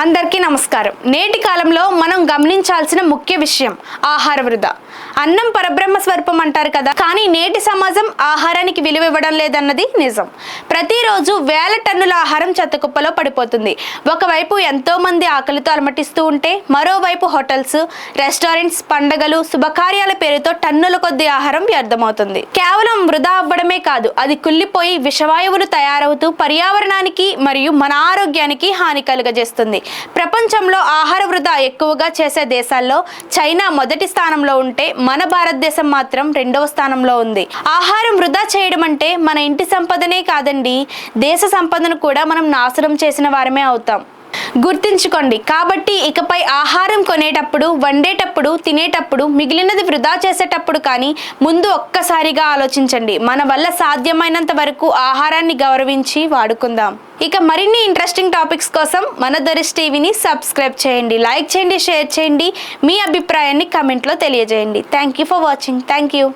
అందరికీ నమస్కారం. నేటి కాలంలో మనం గమనించాల్సిన ముఖ్య విషయం ఆహార వృధా. అన్నం పరబ్రహ్మ స్వరూపం అంటారు కదా కానీ నేటి సమాజం ఆహారానికి విలువ ఇవ్వడం లేదన్నది నిజం. ప్రతిరోజు వేల టన్నుల ఆహారం చెత్తకుప్పలో పడిపోతుంది. ఒకవైపు ఎంతో మంది ఆకలితో అలమటిస్తూ ఉంటే మరోవైపు హోటల్స్ రెస్టారెంట్స్ పండగలు శుభకార్యాల పేరుతో టన్నుల కొద్ది ఆహారం వ్యర్థమవుతుంది. కేవలం వృధా అవ్వడమే కాదు అది కుళ్ళిపోయి విషవాయువులు తయారవుతూ పర్యావరణానికి మరియు మన ఆరోగ్యానికి హాని కలుగజేస్తుంది. ప్రపంచంలో ఆహార వృధా ఎక్కువగా చేసే దేశాల్లో చైనా మొదటి స్థానంలో ఉంటే మన భారతదేశం మాత్రం రెండవ స్థానంలో ఉంది. ఆహారం వృధా చేయడం అంటే మన ఇంటి సంపదనే కాదండి. దేశ సంపదను కూడా మనం నాశనం చేసిన వారమే అవుతాం. గుర్తుంచుకోండి. కాబట్టి ఇకపై ఆహారం కొనేటప్పుడు వండేటప్పుడు తినేటప్పుడు మిగిలినది వృధా చేసేటప్పుడు కానీ ముందు ఒక్కసారిగా ఆలోచించండి. మన వల్ల సాధ్యమైనంత వరకు ఆహారాన్ని గౌరవించి వాడుకుందాం. ఇక మరిన్ని ఇంట్రెస్టింగ్ టాపిక్స్ కోసం మన దరిష్ టీవీని సబ్స్క్రైబ్ చేయండి. లైక్ చేయండి షేర్ చేయండి. మీ అభిప్రాయాన్ని కమెంట్లో తెలియజేయండి. Thank you for watching thank you